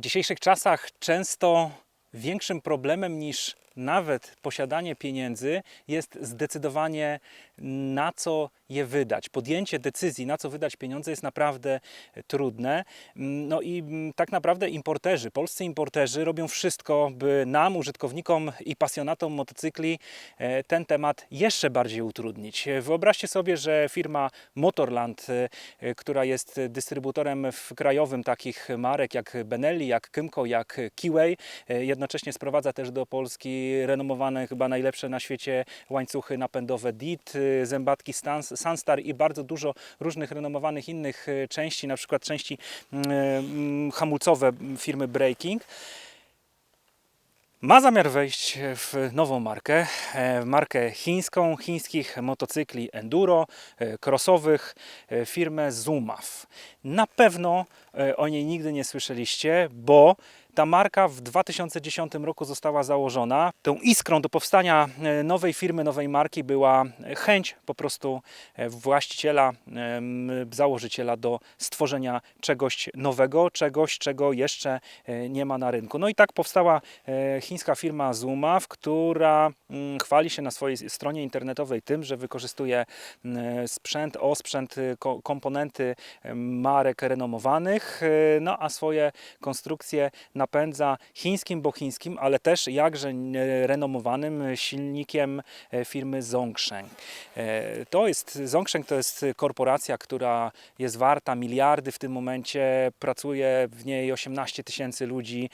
W dzisiejszych czasach często większym problemem niż nawet posiadanie pieniędzy jest zdecydowanie na co je wydać. Podjęcie decyzji, na co wydać pieniądze jest naprawdę trudne. No i mm, tak naprawdę importerzy, polscy importerzy robią wszystko, by nam, użytkownikom i pasjonatom motocykli e, ten temat jeszcze bardziej utrudnić. Wyobraźcie sobie, że firma Motorland, e, e, która jest dystrybutorem w krajowym takich marek jak Benelli, jak Kymco, jak Kiway, e, jednocześnie sprowadza też do Polski renomowane, chyba najlepsze na świecie łańcuchy napędowe DIT, y, zębatki Sunstar i bardzo dużo różnych renomowanych innych y, części, na przykład części mm, mm, hamulcowe firmy Breaking. Ma zamiar wejść w nową markę, e, markę chińską, chińskich motocykli enduro, e, crossowych, e, firmę Zumav. Na pewno o niej nigdy nie słyszeliście, bo ta marka w 2010 roku została założona. Tą iskrą do powstania e, nowej firmy, nowej marki była chęć po prostu e, właściciela, założyciela do stworzenia czegoś nowego, czegoś, czego jeszcze e, nie ma na rynku. No i tak powstała e, chińska firma Zumav, która mm, chwali się na swojej stronie internetowej tym, że wykorzystuje mm, sprzęt, osprzęt, y, ko- komponenty e, marek renomowanych, e, no a swoje konstrukcje napędza chińskim, bo chińskim, ale też jakże n- renomowanym silnikiem e, firmy Zhongsheng. E, To jest, Zhongsheng to jest korporacja, która jest warta miliardy w tym momencie, pracuje w niej 18 tysięcy ludzi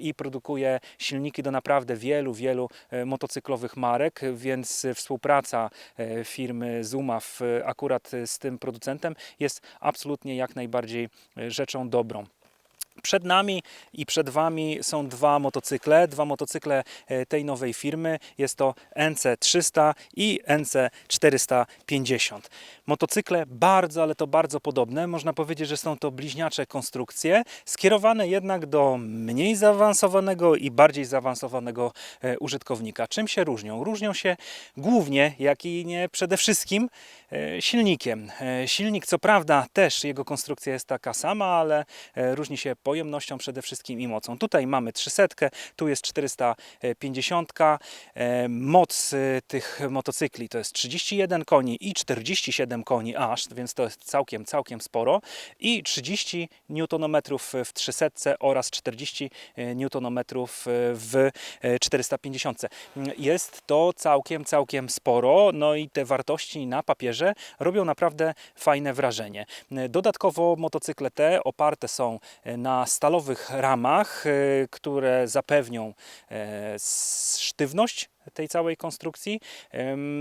i produkuje silniki do naprawdę wielu, wielu motocyklowych marek, więc współpraca firmy Zumav e, akurat z tym producentem jest absolutnie jak najbardziej e, rzeczą dobrą. Przed nami i przed Wami są dwa motocykle, dwa motocykle e, tej nowej firmy. Jest to NC300 i NC450. Motocykle bardzo, ale to bardzo podobne. Można powiedzieć, że są to bliźniacze konstrukcje, skierowane jednak do mniej zaawansowanego i bardziej zaawansowanego e, użytkownika. Czym się różnią? Różnią się głównie, jak i nie przede wszystkim, e, silnikiem. Silnik, co prawda, też jego konstrukcja jest taka sama, ale różni się pojemnością przede wszystkim i mocą. Tutaj mamy 300, tu jest 450. E, Moc e, tych motocykli to jest 31 koni i 47 koni aż, więc to jest całkiem, całkiem sporo. I 30 Nm w 300 oraz 40 Nm w e, 450. Jest to całkiem, całkiem sporo, no i te wartości na papierze robią naprawdę fajne wrażenie. Dodatkowo motocykle te oparte są na stalowych ramach, e, które zapewnią e, sztywność tej całej konstrukcji.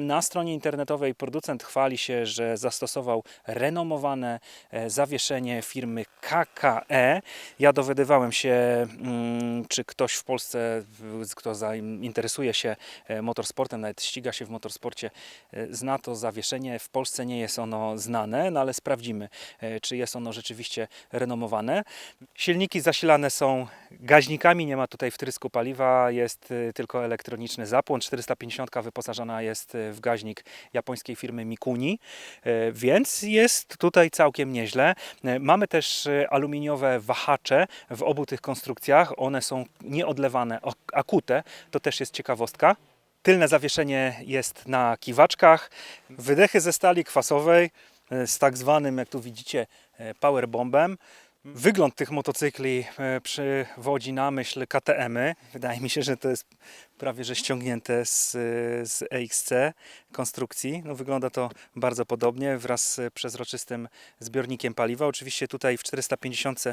Na stronie internetowej producent chwali się, że zastosował renomowane e, zawieszenie firmy KKE. Ja dowiadywałem się, mm, czy ktoś w Polsce, kto zainteresuje się e, motorsportem, nawet ściga się w motorsporcie, e, zna to zawieszenie. W Polsce nie jest ono znane, no ale sprawdzimy, czy jest ono rzeczywiście renomowane. Silniki zasilane są gaźnikami, nie ma tutaj wtrysku paliwa, jest tylko elektroniczny zapłon. 450 wyposażona jest y, w gaźnik japońskiej firmy Mikuni, y, więc jest tutaj całkiem nieźle. Y, Mamy też y, aluminiowe wahacze w obu tych konstrukcjach. One są nieodlewane, akute, to też jest ciekawostka. Tylne zawieszenie jest na kiwaczkach. Wydechy ze stali kwasowej y, z tak zwanym, jak tu widzicie, y, powerbombem. Wygląd tych motocykli e, przywodzi na myśl KTM-y. Wydaje mi się, że to jest prawie że ściągnięte z, z EXC konstrukcji. No, wygląda to bardzo podobnie wraz z przezroczystym zbiornikiem paliwa. Oczywiście tutaj w 450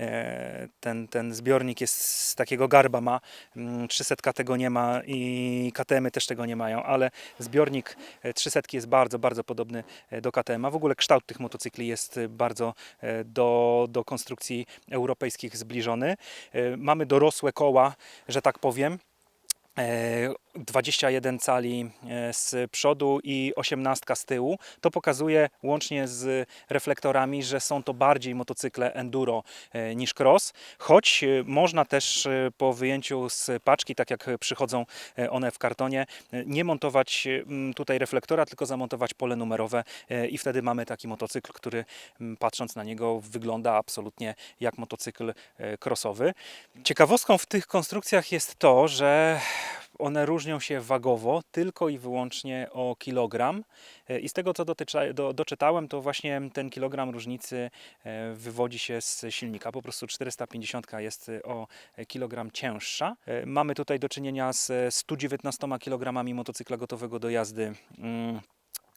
e, ten, ten zbiornik jest z takiego garba ma. Mm, 300 tego nie ma i KTM-y też tego nie mają, ale zbiornik e, 300 jest bardzo, bardzo podobny e, do KTM. A w ogóle kształt tych motocykli jest e, bardzo e, do, do konstrukcji europejskich zbliżony. E, Mamy dorosłe koła, że tak powiem. é, 21 cali e, z przodu i 18 z tyłu. To pokazuje łącznie z reflektorami, że są to bardziej motocykle enduro e, niż cross, choć e, można też po wyjęciu z paczki, tak jak przychodzą one w kartonie, nie montować tutaj reflektora, tylko zamontować pole numerowe i wtedy mamy taki motocykl, który patrząc na niego wygląda absolutnie jak motocykl crossowy. Ciekawostką w tych konstrukcjach jest to, że one różnią się wagowo tylko i wyłącznie o kilogram. E, I z tego co dotycza, do, doczytałem, to właśnie ten kilogram różnicy e, wywodzi się z silnika. Po prostu 450 jest e, o kilogram cięższa. Mamy tutaj do czynienia z 119 kg motocykla gotowego do jazdy.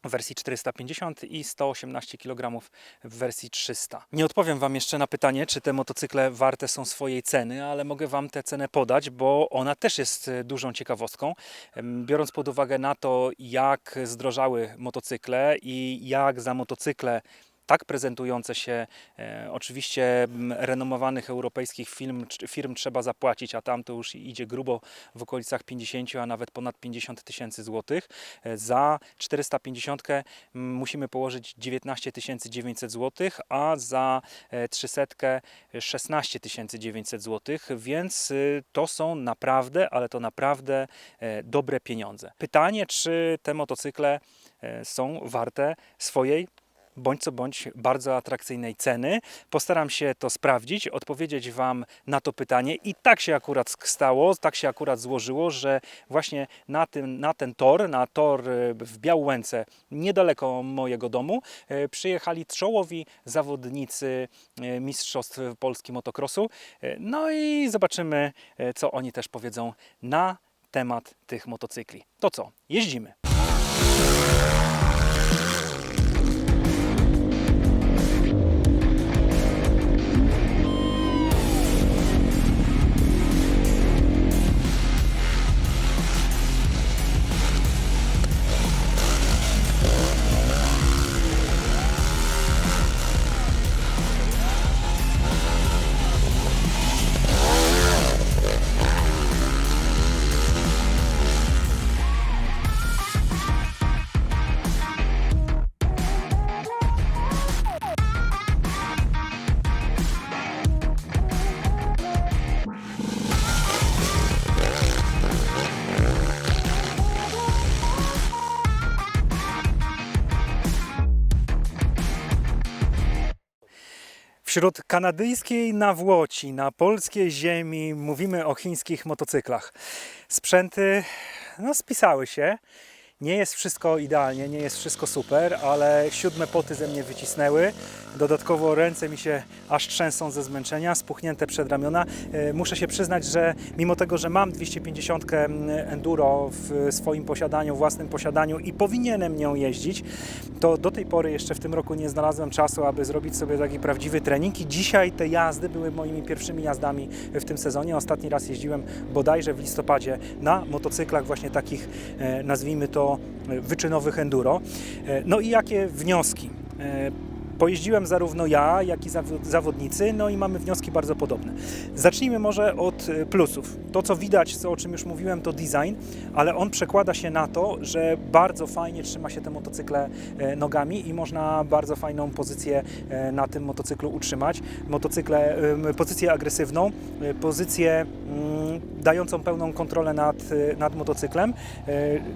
W wersji 450 i 118 kg w wersji 300. Nie odpowiem Wam jeszcze na pytanie, czy te motocykle warte są swojej ceny, ale mogę Wam tę cenę podać, bo ona też jest e, dużą ciekawostką. Biorąc pod uwagę na to, jak zdrożały motocykle i jak za motocykle tak prezentujące się e, oczywiście renomowanych europejskich firm, firm trzeba zapłacić, a tam to już idzie grubo w okolicach 50, a nawet ponad 50 tysięcy złotych. E, Za 450 m, musimy położyć 19 900 złotych, a za e, 300 16 900 złotych, więc y, to są naprawdę, ale to naprawdę e, dobre pieniądze. Pytanie, czy te motocykle są warte swojej bądź co bądź bardzo atrakcyjnej ceny. Postaram się to sprawdzić, odpowiedzieć Wam na to pytanie i tak się akurat stało, tak się akurat złożyło, że właśnie na, tym, na ten tor, na tor e, w Białęce, niedaleko mojego domu, e, przyjechali czołowi zawodnicy e, Mistrzostw Polski Motocrossu. No i zobaczymy, co oni też powiedzą na temat tych motocykli. To co? Jeździmy. Wśród kanadyjskiej nawłoci na polskiej ziemi mówimy o chińskich motocyklach. Sprzęty no, spisały się. Nie jest wszystko idealnie, nie jest wszystko super, ale siódme poty ze mnie wycisnęły. Dodatkowo ręce mi się aż trzęsą ze zmęczenia, spuchnięte przedramiona. E, Muszę się przyznać, że mimo tego, że mam 250 enduro w swoim posiadaniu, własnym posiadaniu i powinienem nią jeździć, to do tej pory jeszcze w tym roku nie znalazłem czasu, aby zrobić sobie taki prawdziwy trening i dzisiaj te jazdy były moimi pierwszymi jazdami w tym sezonie. Ostatni raz jeździłem bodajże w listopadzie na motocyklach właśnie takich, e, nazwijmy to, wyczynowych enduro. E, No i jakie wnioski? Pojeździłem zarówno ja, jak i zawo- zawodnicy, no i mamy wnioski bardzo podobne. Zacznijmy może od e, plusów. To, co widać, co, o czym już mówiłem, to design, ale on przekłada się na to, że bardzo fajnie trzyma się te motocykle e, nogami i można bardzo fajną pozycję e, na tym motocyklu utrzymać. Motocykle, pozycję agresywną, e, pozycję mm, dającą pełną kontrolę nad, e, nad motocyklem. E,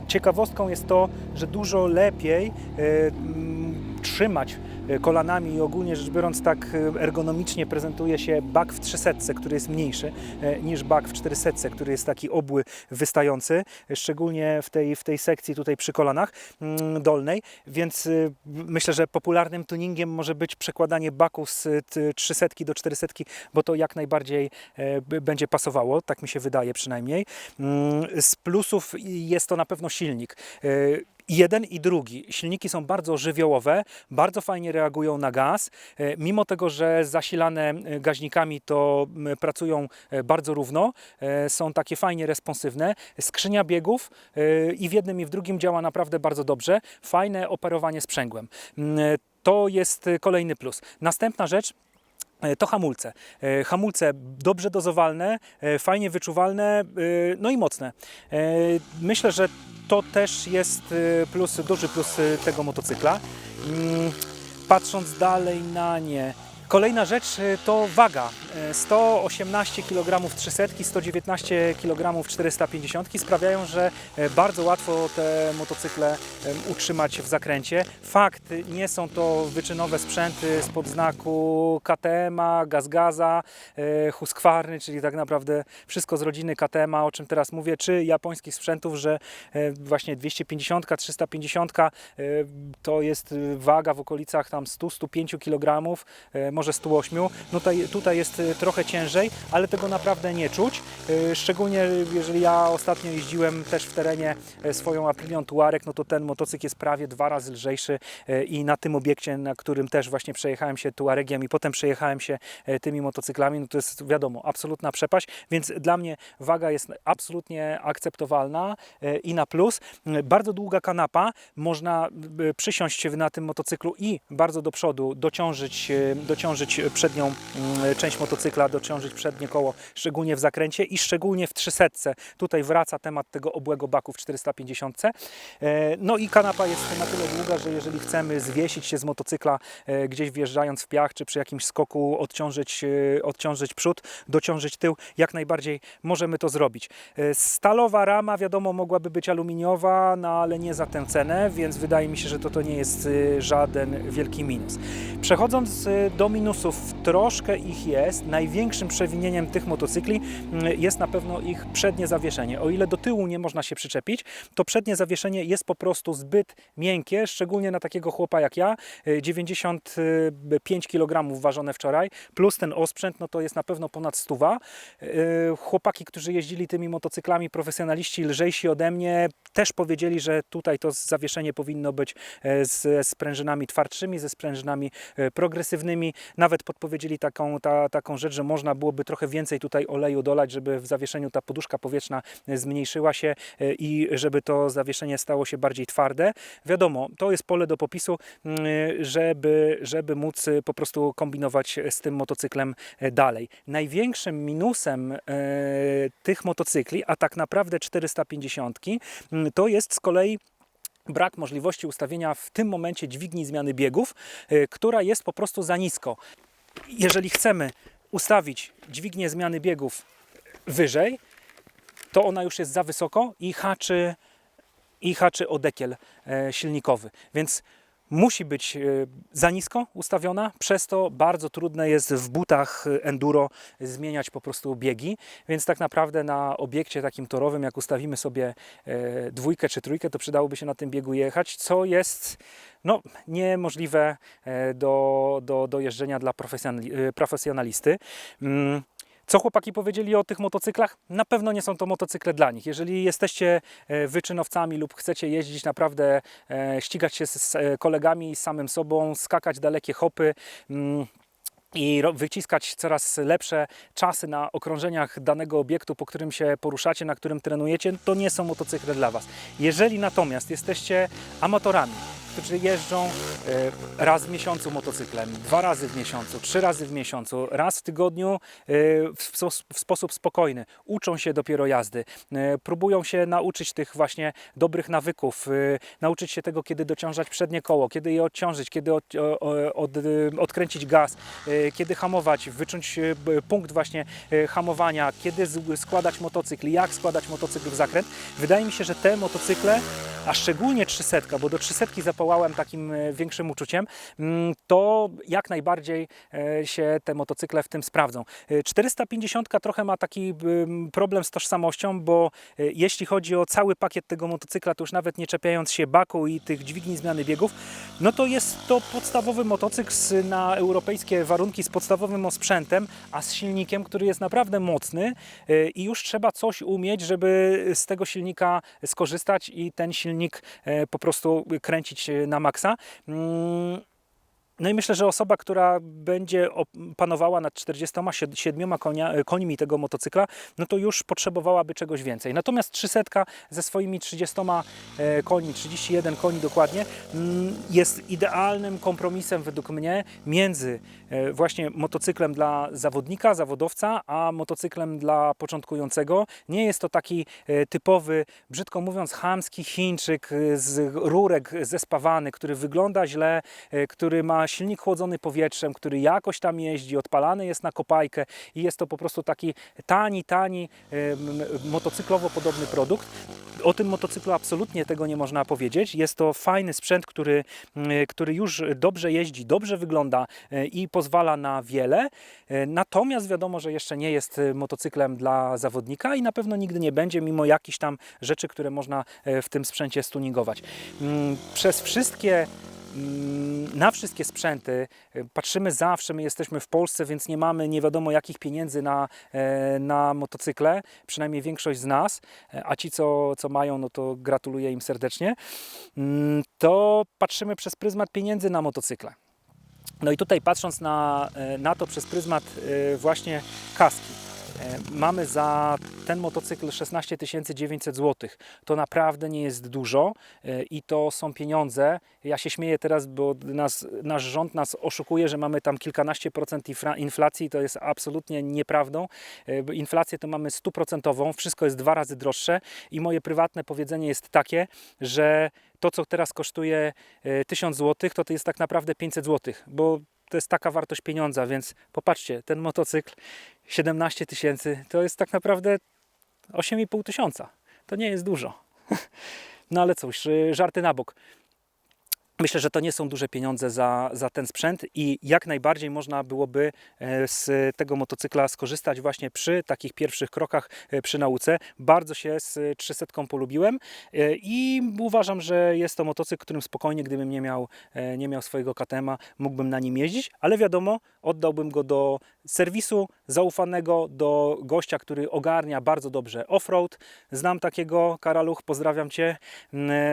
Ciekawostką jest to, że dużo lepiej mm, trzymać kolanami i ogólnie rzecz biorąc tak e, ergonomicznie prezentuje się bak w 300, który jest mniejszy e, niż bak w 400, który jest taki obły, wystający, e, szczególnie w tej, w tej sekcji tutaj przy kolanach mm, dolnej, więc e, myślę, że popularnym tuningiem może być przekładanie baku z t- 300 do 400, bo to jak najbardziej e, będzie pasowało, tak mi się wydaje przynajmniej. Mm, Z plusów jest to na pewno silnik. Jeden i drugi. Silniki są bardzo żywiołowe, bardzo fajnie reagują na gaz. E, Mimo tego, że zasilane e, gaźnikami, to pracują e, bardzo równo, są takie fajnie responsywne. Skrzynia biegów i w jednym i w drugim działa naprawdę bardzo dobrze. Fajne operowanie sprzęgłem. Mm, To jest kolejny plus. Następna rzecz, To hamulce. E, Hamulce dobrze dozowalne, e, fajnie wyczuwalne, e, no i mocne. E, Myślę, że to też jest e, plus, duży plus e, tego motocykla. Mm, Patrząc dalej na nie, Kolejna rzecz e, to waga. E, 118 kg 300, 119 kg 450 sprawiają, że e, bardzo łatwo te motocykle utrzymać w zakręcie. Fakt, nie są to wyczynowe sprzęty spod znaku KTM-a, Gazgaza, e, Husqvarny, czyli tak naprawdę wszystko z rodziny KTM-a, o czym teraz mówię, czy japońskich sprzętów, że e, właśnie 250, 350 e, to jest waga w okolicach tam 100-105 kg, może 108. No tutaj, tutaj jest e, trochę ciężej, ale tego naprawdę nie czuć. E, Szczególnie jeżeli ja ostatnio jeździłem też w terenie swoją Aprilią Tuareg, no to ten motocykl jest prawie dwa razy lżejszy i na tym obiekcie, na którym też właśnie przejechałem się Tuaregiem i potem przejechałem się tymi motocyklami, no to jest wiadomo, absolutna przepaść, więc dla mnie waga jest absolutnie akceptowalna i na plus. Bardzo długa kanapa, można przysiąść na tym motocyklu i bardzo do przodu dociążyć, e, dociążyć przednią mm, część motocykla, dociążyć przednie koło, szczególnie w zakręcie i szczególnie w 300. Tutaj wraca temat tego obłego baku w 450. E, No i kanapa jest na tyle długa, że jeżeli chcemy zwiesić się z motocykla e, gdzieś wjeżdżając w piach, czy przy jakimś skoku odciążyć, e, odciążyć przód, dociążyć tył, jak najbardziej możemy to zrobić. E, Stalowa rama, wiadomo, mogłaby być aluminiowa, no ale nie za tę cenę, więc wydaje mi się, że to, to nie jest e, żaden wielki minus. Przechodząc e, do minusów, troszkę ich jest. Największym przewinieniem tych motocykli mm, jest na pewno ich przednie zawieszenie. O ile do tyłu nie można się przyczepić, to przednie zawieszenie jest po prostu zbyt miękkie, szczególnie na takiego chłopa jak ja. E, 95 kg ważone wczoraj, plus ten osprzęt, no to jest na pewno ponad stuwa. E, Chłopaki, którzy jeździli tymi motocyklami, profesjonaliści lżejsi ode mnie, też powiedzieli, że tutaj to zawieszenie powinno być e, ze sprężynami twardszymi, ze sprężynami e, progresywnymi. Nawet podpowiedzieli taką, ta, taką rzecz, że można byłoby trochę więcej tutaj oleju dolać, żeby w zawieszeniu ta poduszka powietrzna e, zmniejszyła się e, i żeby to zawieszenie stało się bardziej twarde. Wiadomo, to jest pole do popisu, mm, żeby, żeby móc e, po prostu kombinować z tym motocyklem dalej. Największym minusem tych motocykli, a tak naprawdę 450, mm, to jest z kolei brak możliwości ustawienia w tym momencie dźwigni zmiany biegów, e, która jest po prostu za nisko. Jeżeli chcemy ustawić dźwignię zmiany biegów wyżej, to ona już jest za wysoko i haczy, i haczy o dekiel e, silnikowy. Więc musi być e, za nisko ustawiona, przez to bardzo trudne jest w butach enduro zmieniać po prostu biegi, więc tak naprawdę na obiekcie takim torowym, jak ustawimy sobie e, dwójkę czy trójkę, to przydałoby się na tym biegu jechać, co jest no, niemożliwe e, do, do, do jeżdżenia dla profesjonali, profesjonalisty. Co chłopaki powiedzieli o tych motocyklach? Na pewno nie są to motocykle dla nich. Jeżeli jesteście e, wyczynowcami lub chcecie jeździć naprawdę, e, ścigać się z e, kolegami, z samym sobą, skakać dalekie hopy, mm, i wyciskać coraz lepsze czasy na okrążeniach danego obiektu, po którym się poruszacie, na którym trenujecie, to nie są motocykle dla Was. Jeżeli natomiast jesteście amatorami, którzy jeżdżą e, raz w miesiącu motocyklem, dwa razy w miesiącu, trzy razy w miesiącu, raz w tygodniu e, w, spo- w sposób spokojny, uczą się dopiero jazdy, e, próbują się nauczyć tych właśnie dobrych nawyków, nauczyć się tego, kiedy dociążać przednie koło, kiedy je odciążyć, kiedy od, od, odkręcić gaz, kiedy hamować, wyczuć punkt właśnie hamowania, kiedy składać motocykl, jak składać motocykl w zakręt. Wydaje mi się, że te motocykle, a szczególnie 300, bo do 300 zapałałem takim e, większym uczuciem, mm, to jak najbardziej e, się te motocykle w tym sprawdzą. E, 450 trochę ma taki problem z tożsamością, bo e, jeśli chodzi o cały pakiet tego motocykla, to już nawet nie czepiając się baku i tych dźwigni zmiany biegów, no to jest to podstawowy motocykl na europejskie warunki z podstawowym osprzętem, a z silnikiem, który jest naprawdę mocny e, i już trzeba coś umieć, żeby z tego silnika skorzystać i ten silnik e, po prostu kręcić e, na maksa. No i myślę, że osoba, która będzie panowała nad 47 konia, e, końmi tego motocykla, no to już potrzebowałaby czegoś więcej. Natomiast 300 ze swoimi 30 e, koni, 31 koni dokładnie, mm, jest idealnym kompromisem według mnie między e, właśnie motocyklem dla zawodnika, zawodowca, a motocyklem dla początkującego. Nie jest to taki e, typowy, brzydko mówiąc, chamski Chińczyk z rurek zespawany, który wygląda źle, który ma silnik chłodzony powietrzem, który jakoś tam jeździ, odpalany jest na kopajkę i jest to po prostu taki tani, tani, motocyklowo podobny produkt. O tym motocyklu absolutnie tego nie można powiedzieć. Jest to fajny sprzęt, który, mm, który już dobrze jeździ, dobrze wygląda e, i pozwala na wiele. E, Natomiast wiadomo, że jeszcze nie jest e, motocyklem dla zawodnika i na pewno nigdy nie będzie, mimo jakichś tam rzeczy, które można w tym sprzęcie stuningować. Mm, Przez wszystkie na wszystkie sprzęty. E, patrzymy zawsze, my jesteśmy w Polsce, więc nie mamy nie wiadomo jakich pieniędzy na, e, na motocykle, przynajmniej większość z nas, e, a ci co, co mają, no to gratuluję im serdecznie, Mm, to patrzymy przez pryzmat pieniędzy na motocykle. No i tutaj patrząc na, na to przez pryzmat właśnie kaski, mamy za ten motocykl 16 900 zł. To naprawdę nie jest dużo e, i to są pieniądze. Ja się śmieję teraz, bo nas, nasz rząd nas oszukuje, że mamy tam kilkanaście procent inflacji. To jest absolutnie nieprawdą. E, Inflację to mamy stuprocentową, wszystko jest dwa razy droższe i moje prywatne powiedzenie jest takie, że to, co teraz kosztuje e, 1000 zł, to to jest tak naprawdę 500 zł, bo to jest taka wartość pieniądza, więc popatrzcie, ten motocykl 17 tysięcy to jest tak naprawdę 8,5 tysiąca. To nie jest dużo. No ale cóż, y, żarty na bok. Myślę, że to nie są duże pieniądze za, za ten sprzęt i jak najbardziej można byłoby e, z tego motocykla skorzystać właśnie przy takich pierwszych krokach e, przy nauce. Bardzo się z 300 polubiłem e, i uważam, że jest to motocykl, którym spokojnie, gdybym nie miał, nie miał swojego KTM-a, mógłbym na nim jeździć, ale wiadomo, oddałbym go do serwisu zaufanego, do gościa, który ogarnia bardzo dobrze offroad. Znam takiego, Karaluch, pozdrawiam Cię,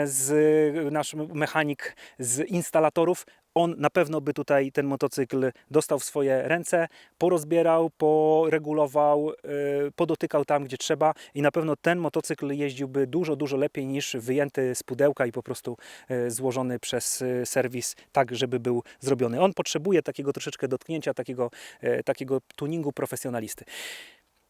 z nasz mechanik z instalatorów. On na pewno by tutaj ten motocykl dostał w swoje ręce, porozbierał, poregulował, yy, podotykał tam, gdzie trzeba i na pewno ten motocykl jeździłby dużo, dużo lepiej niż wyjęty z pudełka i po prostu yy, złożony przez yy, serwis tak, żeby był zrobiony. On potrzebuje takiego troszeczkę dotknięcia, takiego, takiego tuningu profesjonalisty.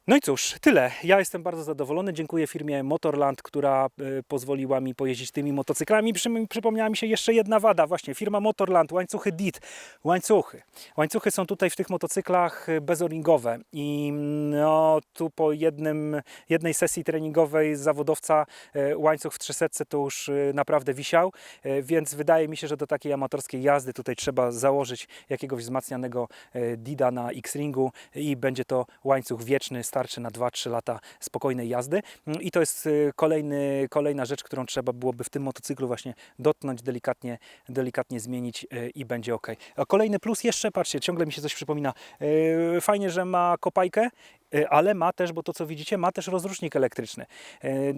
No i cóż, tyle. Ja jestem bardzo zadowolony. Dziękuję firmie Motorland, która y, pozwoliła mi pojeździć tymi motocyklami. Przy, przypomniała mi się jeszcze jedna wada, właśnie firma Motorland, łańcuchy DIT. Łańcuchy. Łańcuchy są tutaj w tych motocyklach y, bezoringowe i no, tu po jednym, jednej sesji treningowej zawodowca y, łańcuch w 300 to już naprawdę wisiał, więc wydaje mi się, że do takiej amatorskiej jazdy tutaj trzeba założyć jakiegoś wzmacnianego Dida na X-Ringu i będzie to łańcuch wieczny, starczy na 2-3 lata spokojnej jazdy. Mm, I to jest y, kolejny, kolejna rzecz, którą trzeba byłoby w tym motocyklu właśnie dotknąć, delikatnie, delikatnie zmienić y, i będzie ok. A kolejny plus jeszcze, patrzcie, ciągle mi się coś przypomina. Y, Fajnie, że ma kopajkę, ale ma też, bo to co widzicie, ma też rozrusznik elektryczny. Y,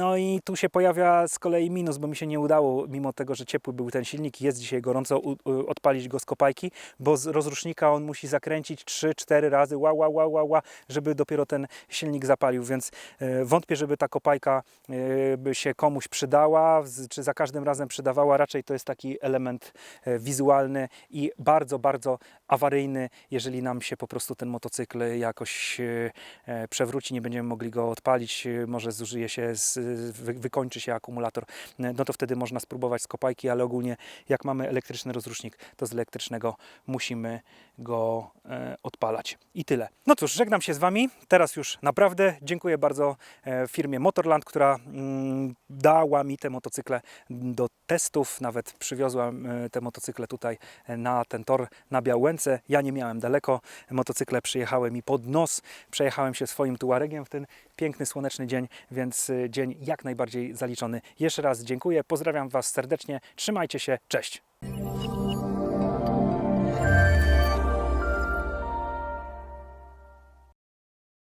No i tu się pojawia z kolei minus, bo mi się nie udało, mimo tego, że ciepły był ten silnik, jest dzisiaj gorąco, odpalić go z kopajki, bo z rozrusznika on musi zakręcić 3-4 razy, ła, ła, ła, ła, ła, żeby dopiero ten silnik zapalił, więc e, wątpię, żeby ta kopajka e, by się komuś przydała, czy za każdym razem przydawała. Raczej to jest taki element e, wizualny i bardzo, bardzo awaryjny, jeżeli nam się po prostu ten motocykl jakoś e, e, przewróci, nie będziemy mogli go odpalić, e, może zużyje się, wykończy się akumulator, no to wtedy można spróbować z kopajki, ale ogólnie jak mamy elektryczny rozrusznik, to z elektrycznego musimy go odpalać. I tyle. No cóż, żegnam się z Wami. Teraz już naprawdę dziękuję bardzo firmie Motorland, która mm, dała mi te motocykle do testów. Nawet przywiozła e, te motocykle tutaj na ten tor na Białęce. Ja nie miałem daleko. Motocykle przyjechały mi pod nos. Przejechałem się swoim Tuaregiem w ten piękny, słoneczny dzień, więc e, dzień jak najbardziej zaliczony. Jeszcze raz dziękuję, pozdrawiam Was serdecznie. Trzymajcie się, cześć!